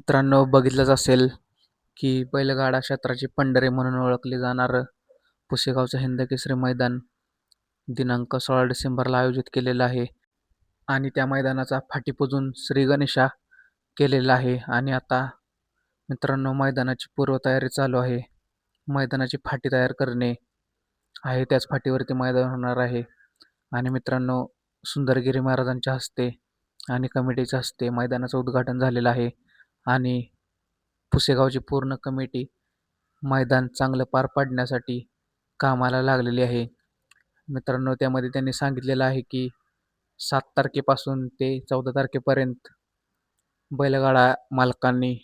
मित्रांनो बघितलंच असेल की बैलगाडा क्षेत्राची पंढरे म्हणून ओळखले जाणारं पुसेगावचं हिंदकेसरी मैदान दिनांक सोळा डिसेंबरला आयोजित केलेलं आहे. आणि त्या मैदानाचा फाटीपुजून श्री गणेशा केलेला आहे. आणि आता मित्रांनो मैदानाची पूर्वतयारी चालू आहे. मैदानाची फाटी तयार करणे आहे. त्याच फाटीवरती मैदान होणार आहे. आणि मित्रांनो सुंदरगिरी महाराजांच्या हस्ते आणि कमिटीच्या हस्ते मैदानाचं उद्घाटन झालेलं आहे. आणि पुसेगावची पूर्ण कमिटी मैदान चांगलं पार पाडण्यासाठी कामाला लागलेली आहे. मित्रांनो त्यामध्ये त्यांनी सांगितलेलं आहे की सात तारखेपासून ते चौदा तारखेपर्यंत बैलगाडा मालकांनी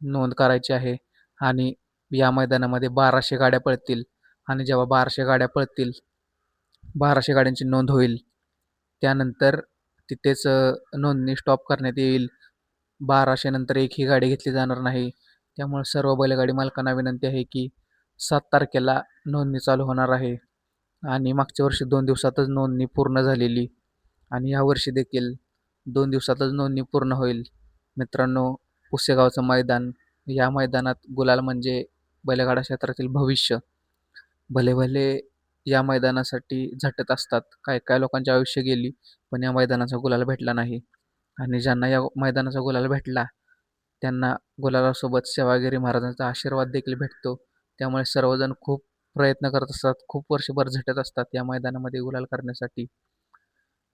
नोंद करायची आहे आणि या मैदानामध्ये बाराशे गाड्या पळतील आणि जेव्हा बाराशे गाड्या पळतील बाराशे गाड्यांची नोंद होईल. त्यानंतर तिथेच नोंदणी स्टॉप करण्यात येईल. बाराशे नंतर एकही गाडी घेतली जाणार नाही. त्यामुळे सर्व बैलगाडी मालकांना विनंती आहे की सात तारखेला नोंदणी चालू होणार आहे. आणि मागच्या वर्षी दोन दिवसातच नोंदणी पूर्ण झालेली. आणि यावर्षी देखील दोन दिवसातच नोंदणी पूर्ण होईल. मित्रांनो पुसेगावचं मैदान या मैदानात गुलाल म्हणजे बैलगाडा क्षेत्रातील भविष्य. भले भले या मैदानासाठी झटत असतात काय काय लोकांची आयुष्य गेली पण या मैदानाचा गुलाल भेटला नाही. आणि ज्यांना या मैदानाचा गुलाल भेटला त्यांना गुलालासोबत सेवागिरी महाराजांचा आशीर्वाद देखील भेटतो. त्यामुळे सर्वजण खूप प्रयत्न करत असतात खूप वर्षभर झटत असतात या मैदानामध्ये गुलाल करण्यासाठी.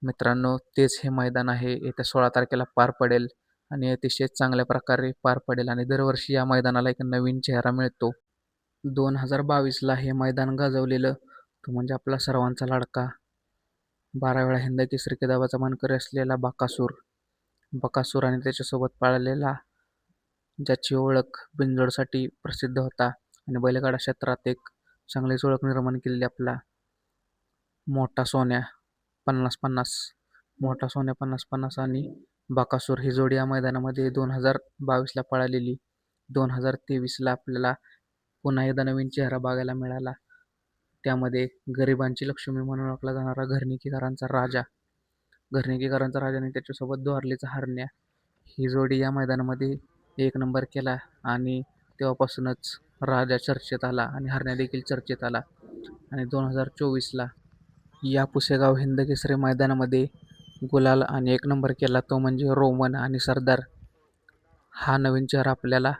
मित्रांनो तेच हे मैदान आहे. येत्या सोळा तारखेला पार पडेल आणि अतिशय चांगल्या प्रकारे पार पडेल आणि दरवर्षी या मैदानाला एक नवीन चेहरा मिळतो. दोन हजार बावीसला हे मैदान गाजवलेलं तो म्हणजे आपला सर्वांचा लाडका बारा वेळा हिंद केसरी किताबाचा मानकरी असलेला बाकासूर. बकासूर त्याच्यासोबत पाळलेला ज्याची ओळख बिंजोडसाठी प्रसिद्ध होता. आणि बैलगाडा क्षेत्रात एक चांगलीच ओळख निर्माण केलेली आपला मोठा सोन्या पन्नास पन्नास मोठा सोन्या पन्नास पन्नास आणि बाकासूर ही जोडी या मैदानामध्ये दोन हजार बावीसला पळालेली. दोन हजार तेवीसला आपल्याला पुन्हा एकदा नवीन चेहरा बघायला मिळाला. त्यामध्ये गरिबांची लक्ष्मी म्हणून ओळखला जाणारा घरनिकीकरांचा राजा घरनिकीकरांचा राजा आणि त्याच्यासोबत द्वारलीचा हरण्या. ही जोडी या मैदानामध्ये एक नंबर केला आणि तेव्हापासूनच राजा चर्चेत आला आणि हरण्या देखील चर्चेत आला. आणि दोन हजार चोवीसला या पुसेगाव हिंद केसरी मैदानामध्ये गुलाल आणि एक नंबर केला. तो म्हणजे रोमन आणि सरदार. हा नवीन चेहरा आपल्याला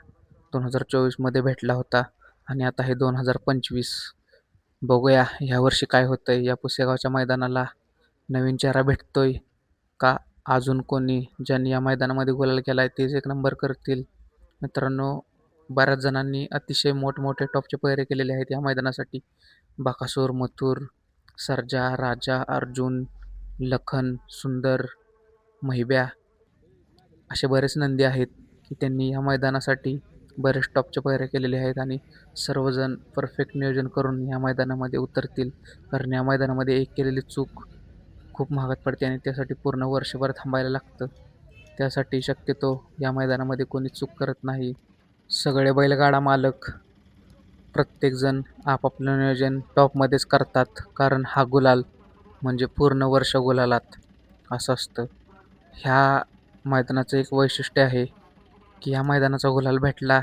दोन हजार चोवीसमध्ये भेटला होता. आणि आता हे दोन हजार पंचवीस. बघूया ह्यावर्षी काय होतं आहे या पुसेगावच्या मैदानाला. नवीन चेहरा भेटतोय का? अजून कोणी ज्यांनी या मैदानामध्ये गुलाल केला आहे तेच एक नंबर करतील. मित्रांनो बऱ्याच जणांनी अतिशय मोठमोठे टॉपचे पैरे केलेले आहेत या मैदानासाठी. बाकासूर मथुर सरजा राजा अर्जुन लखन सुंदर महिब्या असे बरेच नंदी आहेत की त्यांनी या मैदानासाठी बरेच टॉपचे पैरे केलेले आहेत आणि सर्वजण परफेक्ट नियोजन करून या मैदानामध्ये उतरतील. कारण या मैदानामध्ये एक केलेली चूक खूप महागात पडते आणि त्यासाठी पूर्ण वर्षभर थांबायला लागतं. त्यासाठी शक्यतो या मैदानामध्ये कोणी चूक करत नाही. सगळे बैलगाडा मालक प्रत्येकजण आपापलं नियोजन टॉपमध्येच करतात कारण हा गुलाल म्हणजे पूर्ण वर्ष गुलालात असं असतं. ह्या मैदानाचं एक वैशिष्ट्य आहे की ह्या मैदानाचा गुलाल भेटला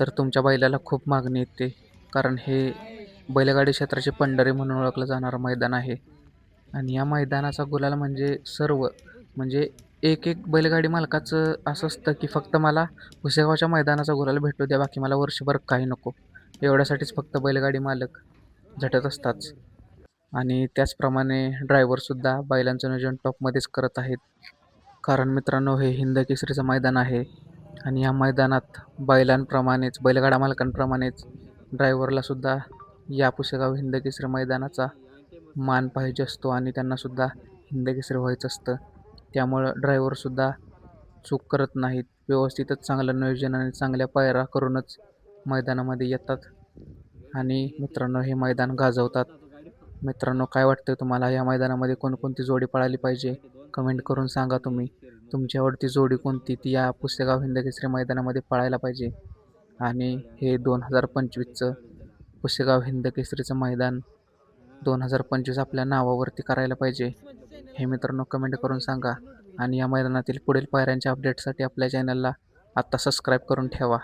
तर तुमच्या बैलाला खूप मागणी येते कारण हे बैलगाडी क्षेत्राची पंढरी म्हणून ओळखलं जाणारं मैदान आहे. आणि या मैदानाचा गुलाल म्हणजे सर्व. म्हणजे एक एक बैलगाडी मालकाचं असं असतं की फक्त मला पुसेगावच्या मैदानाचा गुलाल भेटू द्या बाकी मला वर्षभर काही नको. एवढ्यासाठीच फक्त बैलगाडी मालक झटत असतात. आणि त्याचप्रमाणे ड्रायव्हरसुद्धा बैलांचं नियोजन टॉपमध्येच करत आहेत. कारण मित्रांनो हे हिंद केसरीचं मैदान आहे. आणि या मैदानात बैलांप्रमाणेच बैलगाडा मालकांप्रमाणेच ड्रायव्हरलासुद्धा या पुसेगाव हिंद केसरी मैदानाचा मान पाहिजे असतो आणि त्यांनासुद्धा हिंदकेसरी व्हायचं असतं. त्यामुळं ड्रायव्हरसुद्धा चूक करत नाहीत. व्यवस्थितच चांगलं नियोजन आणि चांगल्या पायऱ्या करूनच मैदानामध्ये येतात. आणि मित्रांनो हे मैदान गाजवतात. मित्रांनो काय वाटतं तुम्हाला? या मैदानामध्ये कोणकोणती जोडी पळाली पाहिजे? कमेंट करून सांगा तुम्ही. तुमची आवडती जोडी कोणती? ती या पुसेगाव हिंदकेसरी मैदानामध्ये पळायला पाहिजे. आणि हे दोन हजार पंचवीसचं पुसेगाव हिंदकेसरीचं मैदान दोन हजार पंचवीस आपल्या नावावरती करायला पाहिजे. हे मित्रांनो कमेंट करून सांगा. आणि या मैदानातील पुढील पायऱ्यांच्या अपडेटसाठी आपल्या चॅनलला आत्ता सबस्क्राईब करून ठेवा.